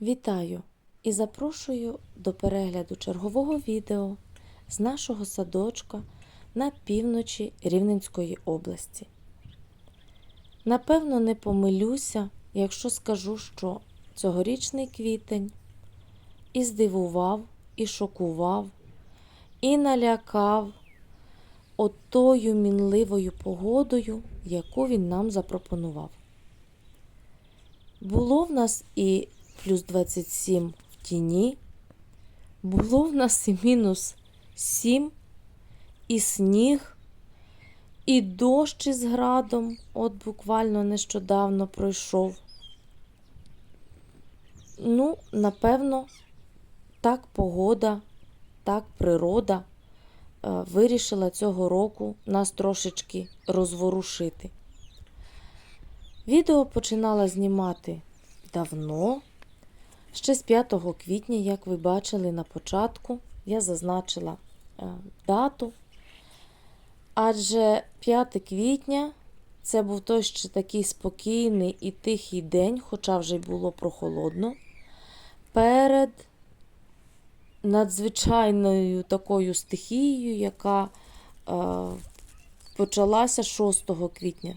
Вітаю і запрошую до перегляду чергового відео з нашого садочка на півночі Рівненської області. Напевно, не помилюся, якщо скажу, що цьогорічний квітень і здивував, і шокував, і налякав отою мінливою погодою, яку він нам запропонував. Було в нас і плюс 27 в тіні, було в нас і мінус 7, і сніг, і дощ із градом, от буквально нещодавно пройшов. Ну, напевно, так погода, так природа е, вирішила цього року нас трошечки розворушити. Відео починала знімати давно, ще з 5 квітня, як ви бачили на початку, я зазначила е, дату. Адже 5 квітня це був той ще такий спокійний і тихий день, хоча вже й було прохолодно, перед надзвичайною такою стихією, яка е, почалася 6 квітня.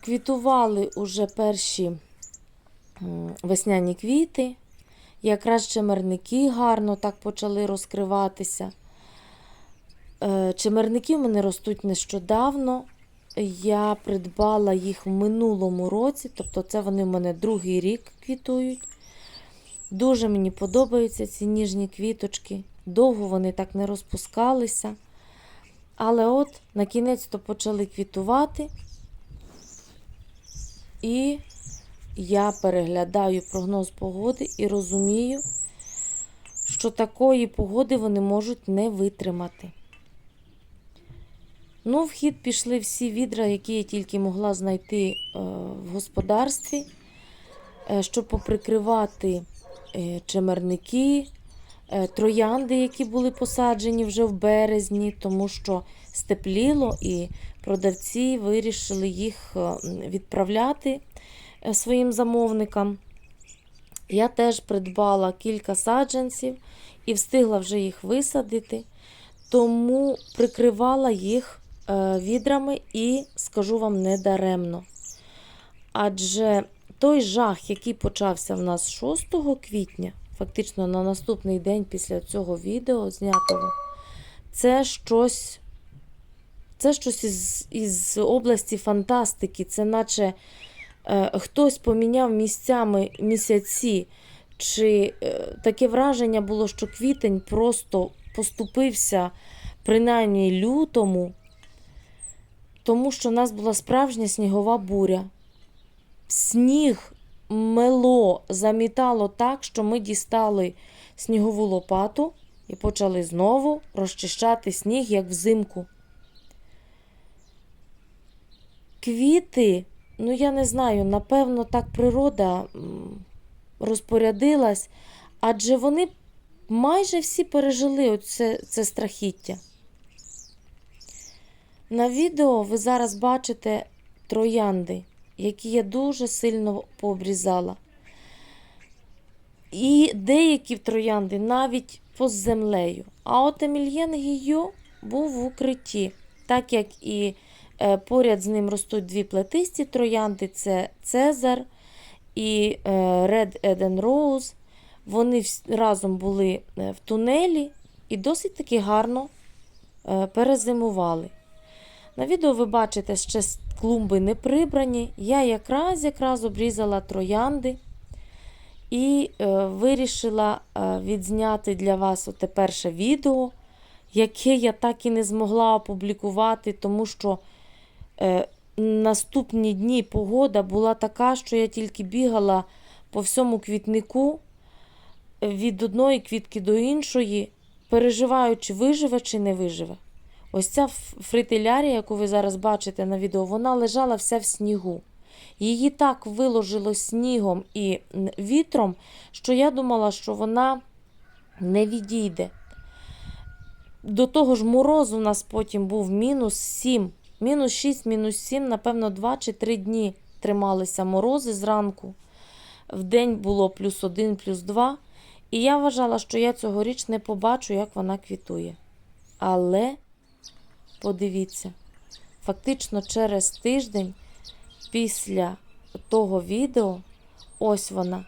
Квітували уже перші весняні квіти, якраз чемерники гарно так почали розкриватися. Е, Чемерники в мене ростуть нещодавно. Я придбала їх в минулому році, тобто це вони в мене другий рік квітують. Дуже мені подобаються ці ніжні квіточки. Довго вони так не розпускалися. Але от на кінець то почали квітувати. І я переглядаю прогноз погоди і розумію, що такої погоди вони можуть не витримати. Ну, в хід пішли всі відра, які я тільки могла знайти е, в господарстві, е, щоб поприкривати е, чемерники, е, троянди, які були посаджені вже в березні, тому що степліло і продавці вирішили їх відправляти своїм замовникам. Я теж придбала кілька саджанців і встигла вже їх висадити, тому прикривала їх е, відрами і скажу вам недаремно. Адже той жах, який почався в нас 6 квітня, фактично на наступний день після цього відео знятого, це щось це щось із, із області фантастики. Це наче е, хтось поміняв місцями місяці. Чи е, таке враження було, що квітень просто поступився принаймні лютому, тому що в нас була справжня снігова буря. Сніг мело, замітало так, що ми дістали снігову лопату і почали знову розчищати сніг, як взимку. Квіти, ну я не знаю, напевно, так природа розпорядилась, адже вони майже всі пережили оце, це страхіття. На відео ви зараз бачите троянди, які я дуже сильно пообрізала. І деякі троянди навіть поза землею. А от Емільєн Гійо був в укритті, так як і поряд з ним ростуть дві плетисті троянди це Цезар і е, Red Eden Rose. Вони разом були е, в тунелі і досить таки гарно е, перезимували. На відео ви бачите, ще клумби не прибрані. Я якраз якраз обрізала троянди і е, вирішила е, відзняти для вас оте перше відео, яке я так і не змогла опублікувати, тому що е, наступні дні погода була така, що я тільки бігала по всьому квітнику е, від одної квітки до іншої, переживаючи, виживе чи не виживе. Ось ця фритилярія, яку ви зараз бачите на відео, вона лежала вся в снігу. Її так виложило снігом і вітром, що я думала, що вона не відійде. До того ж, мороз у нас потім був мінус 7, мінус 6, мінус 7, напевно, 2 чи 3 дні трималися морози зранку. в день було плюс один, плюс два. І я вважала, що я цьогоріч не побачу, як вона квітує. Але подивіться, фактично через тиждень після того відео, ось вона.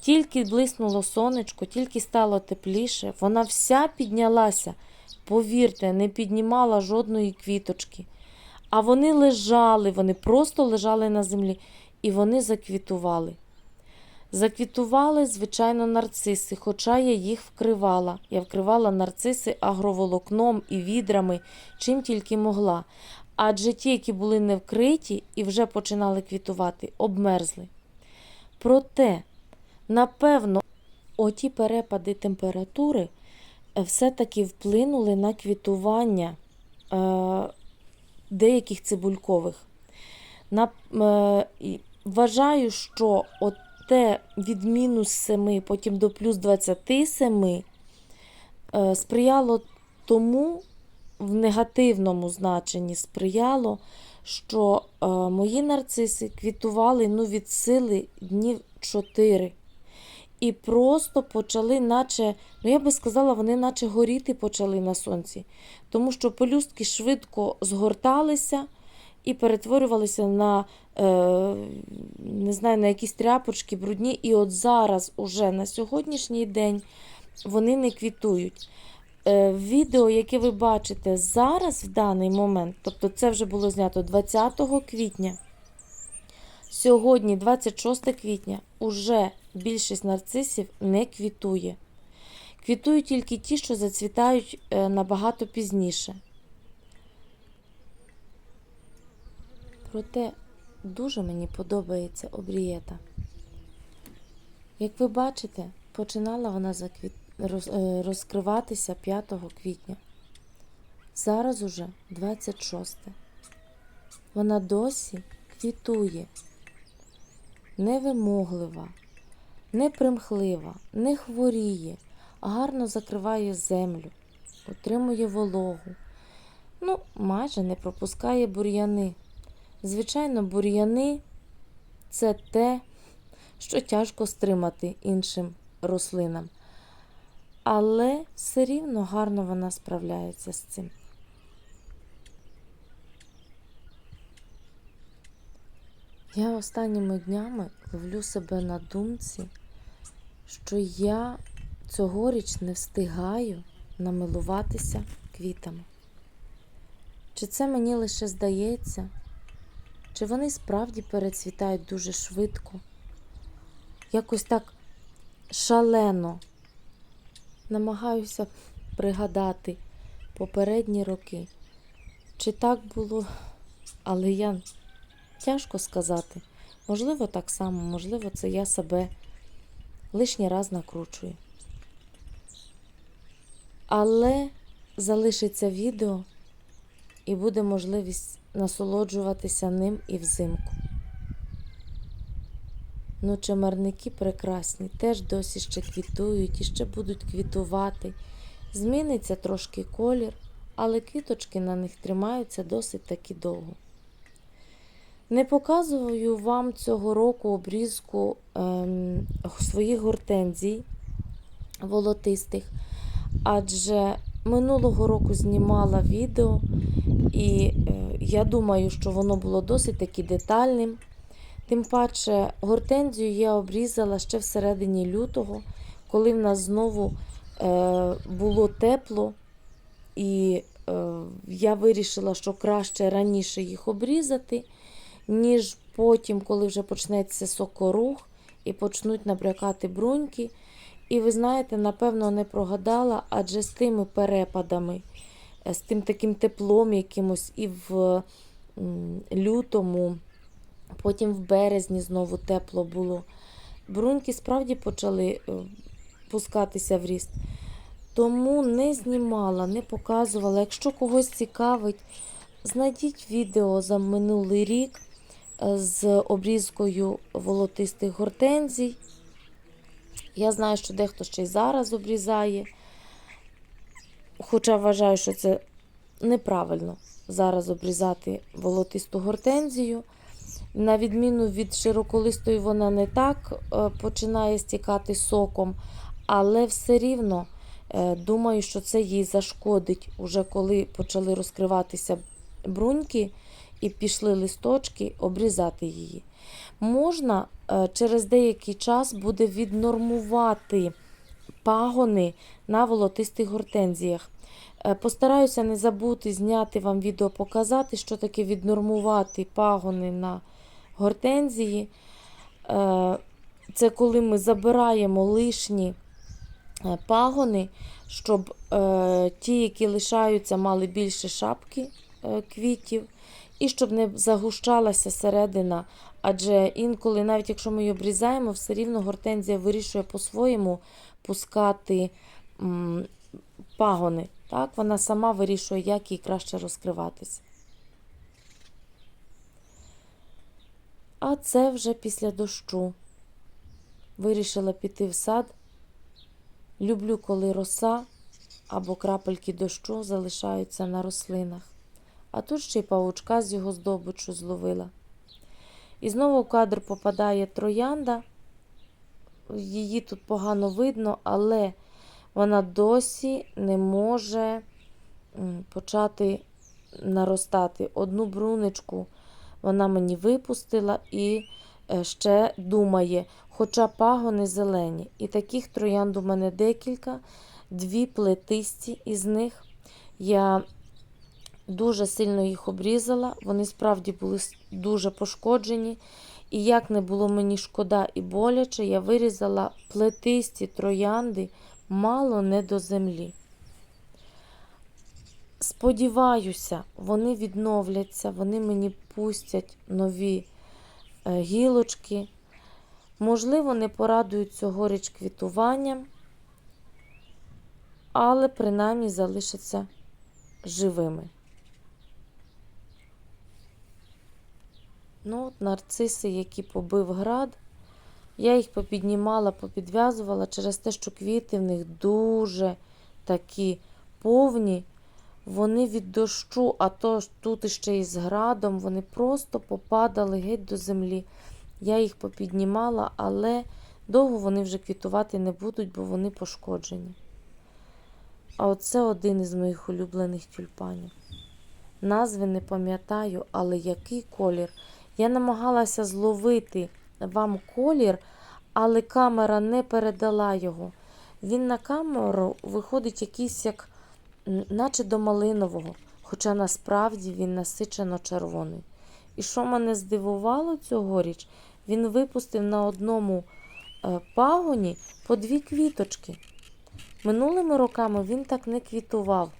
Тільки блиснуло сонечко, тільки стало тепліше, вона вся піднялася. Повірте, не піднімала жодної квіточки. А вони лежали, вони просто лежали на землі, і вони заквітували. Заквітували, звичайно, нарциси, хоча я їх вкривала. Я вкривала нарциси агроволокном і відрами, чим тільки могла. Адже ті, які були не вкриті і вже починали квітувати, обмерзли. Проте, напевно, оті перепади температури е, все-таки вплинули на квітування е, деяких цибулькових. На, е, вважаю, що от те від мінус 7 потім до плюс 27 е, сприяло тому, в негативному значенні сприяло, що е, мої нарциси квітували ну, від сили днів 4. І просто почали, наче, ну я би сказала, вони наче горіти почали на сонці. Тому що пелюстки швидко згорталися і перетворювалися на, е, не знаю, на якісь тряпочки брудні. І от зараз, уже на сьогоднішній день, вони не квітують. Е, відео, яке ви бачите зараз в даний момент, тобто це вже було знято 20 квітня. Сьогодні, 26 квітня, уже більшість нарцисів не квітує. Квітують тільки ті, що зацвітають е, набагато пізніше. Проте дуже мені подобається обрієта. Як ви бачите, починала вона е, розкриватися 5 квітня. Зараз уже 26. Вона досі квітує. Невимоглива, непримхлива, не хворіє, гарно закриває землю, отримує вологу. Ну, майже не пропускає бур'яни. Звичайно, бур'яни це те, що тяжко стримати іншим рослинам. Але все рівно гарно вона справляється з цим. Я останніми днями ловлю себе на думці, що я цьогоріч не встигаю намилуватися квітами. Чи це мені лише здається, чи вони справді перецвітають дуже швидко, якось так шалено. Намагаюся пригадати попередні роки. Чи так було, але я тяжко сказати. Можливо, так само, можливо, це я себе лишній раз накручую. Але залишиться відео і буде можливість насолоджуватися ним і взимку. Ну, чимерники прекрасні, теж досі ще квітують і ще будуть квітувати. Зміниться трошки колір, але квіточки на них тримаються досить таки довго. Не показую вам цього року обрізку ем, своїх гортензій волотистих, адже минулого року знімала відео, і е, я думаю, що воно було досить таки детальним. Тим паче, гортензію я обрізала ще в середині лютого, коли в нас знову е, було тепло, і е, я вирішила, що краще раніше їх обрізати, ніж потім, коли вже почнеться сокорух і почнуть набрякати бруньки. І ви знаєте, напевно, не прогадала, адже з тими перепадами, з тим таким теплом якимось і в лютому. Потім в березні знову тепло було. Бруньки справді почали е, пускатися в ріст. Тому не знімала, не показувала. Якщо когось цікавить, знайдіть відео за минулий рік е, з обрізкою волотистих гортензій. Я знаю, що дехто ще й зараз обрізає. Хоча вважаю, що це неправильно зараз обрізати волотисту гортензію. На відміну від широколистої, вона не так е, починає стікати соком, але все рівно е, думаю, що це їй зашкодить, уже коли почали розкриватися бруньки і пішли листочки, обрізати її. Можна е, через деякий час буде віднормувати пагони на волотистих гортензіях. Е, Постараюся не забути зняти вам відео, показати, що таке віднормувати пагони на гортензії. Е, Це коли ми забираємо лишні пагони, щоб ті, які лишаються, мали більше шапки квітів, і щоб не загущалася середина. Адже інколи, навіть якщо ми її обрізаємо, все рівно гортензія вирішує по-своєму пускати м, пагони. Так? Вона сама вирішує, як їй краще розкриватися. А це вже після дощу. Вирішила піти в сад. Люблю, коли роса або крапельки дощу залишаються на рослинах. А тут ще й павучка з його здобичу зловила. І знову в кадр попадає троянда. Її тут погано видно, але вона досі не може почати наростати. Одну брунечку вона мені випустила і е, ще думає, хоча пагони зелені. І таких троянд у мене декілька, дві плетисті із них. Я дуже сильно їх обрізала, вони справді були дуже пошкоджені. І як не було мені шкода і боляче, я вирізала плетисті троянди мало не до землі. Сподіваюся, вони відновляться, вони мені пустять нові е, гілочки. Можливо, не порадують цьогоріч квітуванням, але принаймні залишаться живими. Ну, от нарциси, які побив град, я їх попіднімала, попідв'язувала через те, що квіти в них дуже такі повні. Вони від дощу, а то тут іще і з градом, вони просто попадали геть до землі. Я їх попіднімала, але довго вони вже квітувати не будуть, бо вони пошкоджені. А оце один із моїх улюблених тюльпанів. Назви не пам'ятаю, але який колір. Я намагалася зловити вам колір, але камера не передала його. Він на камеру виходить якийсь як, наче до малинового, хоча насправді він насичено червоний. І що мене здивувало цьогоріч, він випустив на одному е, пагоні по дві квіточки. Минулими роками він так не квітував.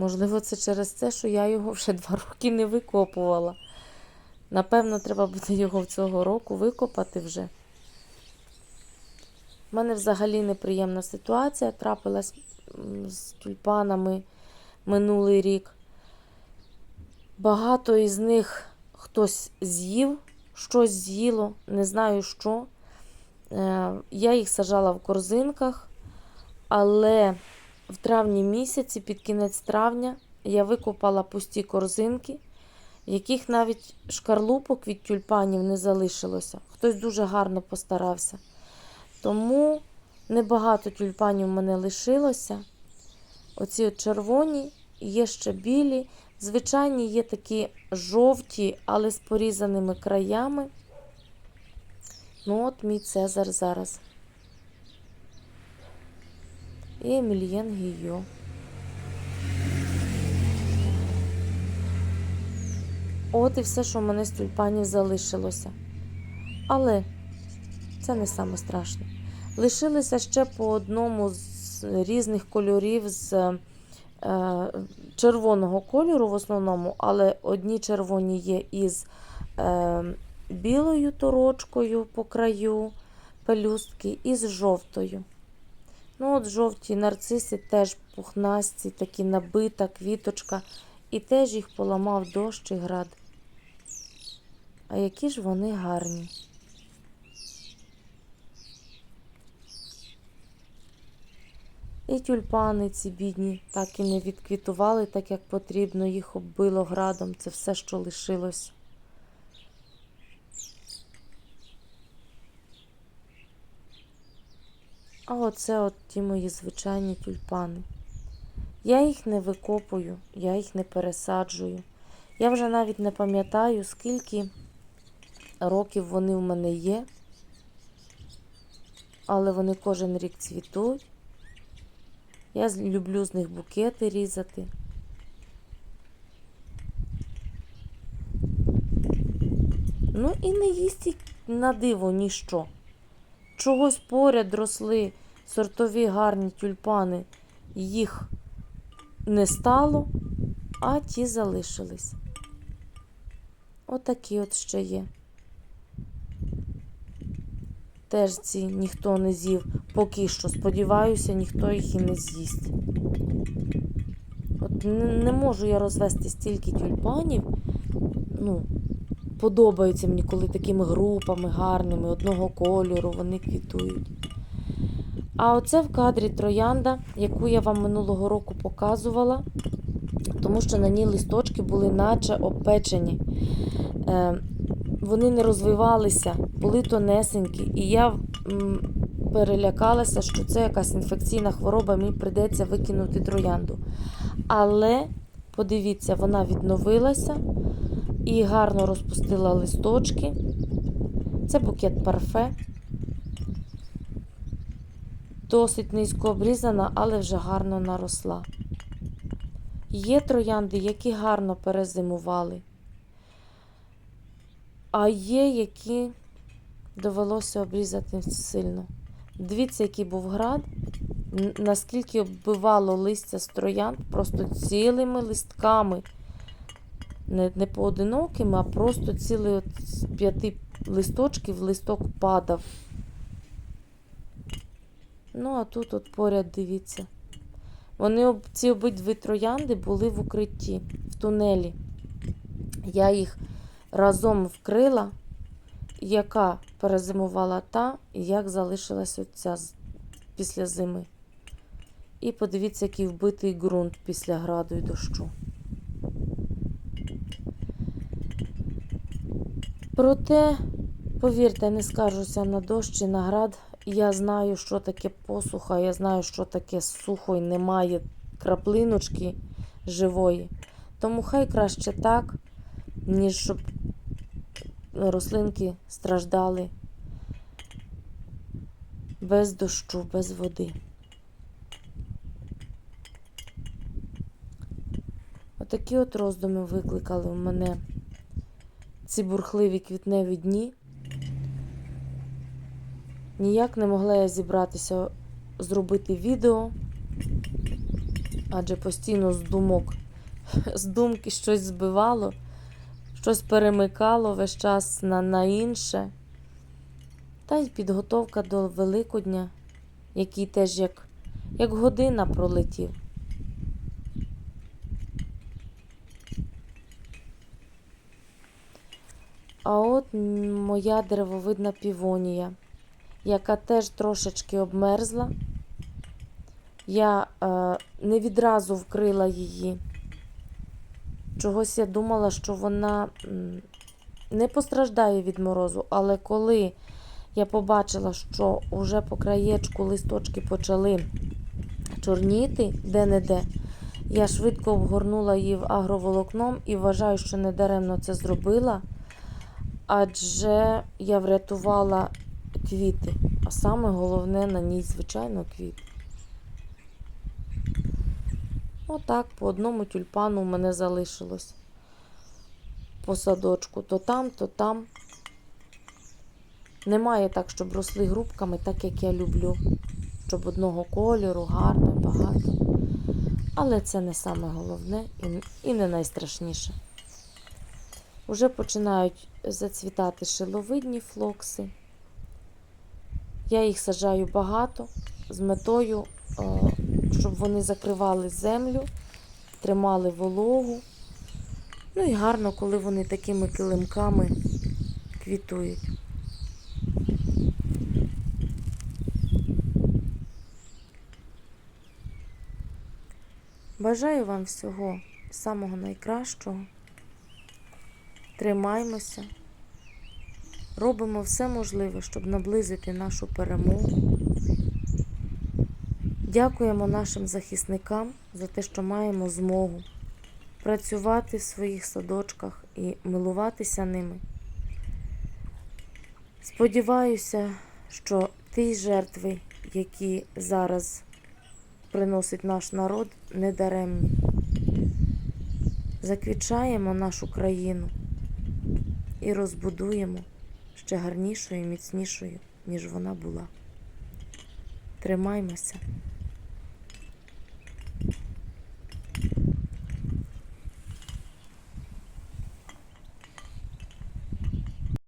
Можливо, це через те, що я його вже два роки не викопувала. Напевно, треба буде його цього року викопати вже. У мене взагалі неприємна ситуація трапилась з тюльпанами минулий рік. Багато із них хтось з'їв, щось з'їло, не знаю що. Е, Я їх сажала в корзинках, але в травні місяці, під кінець травня, я викопала пусті корзинки, яких навіть шкарлупок від тюльпанів не залишилося. Хтось дуже гарно постарався. Тому небагато тюльпанів в мене лишилося. Оці от червоні, є ще білі. Звичайні є такі жовті, але з порізаними краями. Ну, от мій Цезар зараз. І Емільєн Гійо. От і все, що в мене з тюльпанів залишилося. Але це не саме страшне. Лишилися ще по одному з різних кольорів з е, червоного кольору в основному, але одні червоні є із е, білою торочкою по краю пелюстки і з жовтою. Ну, от жовті нарциси теж пухнасті, такі набита квіточка, і теж їх поламав дощ і град. А які ж вони гарні. І тюльпани ці бідні так і не відквітували, так як потрібно, їх оббило градом. Це все, що лишилось. А оце от ті мої звичайні тюльпани. Я їх не викопую, я їх не пересаджую. Я вже навіть не пам'ятаю, скільки років вони в мене є, але вони кожен рік цвітуть. Я люблю з них букети різати. Ну і не їсть на диво ніщо. Чогось поряд росли сортові гарні тюльпани, їх не стало, а ті залишились. Отакі от ще є. Теж ці ніхто не з'їв поки що. Сподіваюся, ніхто їх і не з'їсть. От не, не можу я розвести стільки тюльпанів. Ну, подобаються мені, коли такими групами гарними, одного кольору вони квітують. А оце в кадрі троянда, яку я вам минулого року показувала, тому що на ній листочки були наче обпечені. Е, вони не розвивалися, були тонесенькі, і я перелякалася, що це якась інфекційна хвороба, мені прийдеться викинути троянду. Але подивіться, вона відновилася і гарно розпустила листочки. Це букет парфе. Досить низько обрізана, але вже гарно наросла. Є троянди, які гарно перезимували. А є, які довелося обрізати сильно. Дивіться, який був град, наскільки оббивало листя з троянд просто цілими листками. Не, не поодинокими, а просто цілий з п'яти листочків листок падав. Ну, а тут от поряд дивіться. Вони, ці обидві троянди були в укритті, в тунелі. Я їх разом вкрила, яка перезимувала та, як залишилась оця після зими. І подивіться, який вбитий ґрунт після граду і дощу. Проте, повірте, не скаржуся на дощ і на град. Я знаю, що таке посуха, я знаю, що таке сухо і немає краплиночки живої. Тому хай краще так, ніж щоб рослинки страждали без дощу, без води. Отакі от роздуми викликали в мене ці бурхливі квітневі дні. Ніяк не могла я зібратися зробити відео, адже постійно з думок, з думки щось збивало, щось перемикало весь час на, на інше. Та й підготовка до Великодня, який теж як, як година пролетів. А от моя деревовидна півонія, яка теж трошечки обмерзла. Я е, не відразу вкрила її. Чогось я думала, що вона не постраждає від морозу, але коли я побачила, що вже по краєчку листочки почали чорніти де-не-де, я швидко обгорнула її в агроволокном і вважаю, що недаремно це зробила, адже я врятувала квіти. А саме головне на ній, звичайно, квіти. Отак, по одному тюльпану в мене залишилось по садочку. То там, то там. Немає так, щоб росли грубками, так як я люблю. Щоб одного кольору, гарно, багато. Але це не саме головне і не найстрашніше. Уже починають зацвітати шиловидні флокси. Я їх саджаю багато з метою, е, щоб вони закривали землю, тримали вологу. Ну і гарно, коли вони такими килимками квітують. Бажаю вам всього самого найкращого. Тримаймося, робимо все можливе, щоб наблизити нашу перемогу. Дякуємо нашим захисникам за те, що маємо змогу працювати в своїх садочках і милуватися ними. Сподіваюся, що ті жертви, які зараз приносить наш народ, не даремні. Заквічаємо нашу країну і розбудуємо ще гарнішою і міцнішою, ніж вона була. Тримаймося.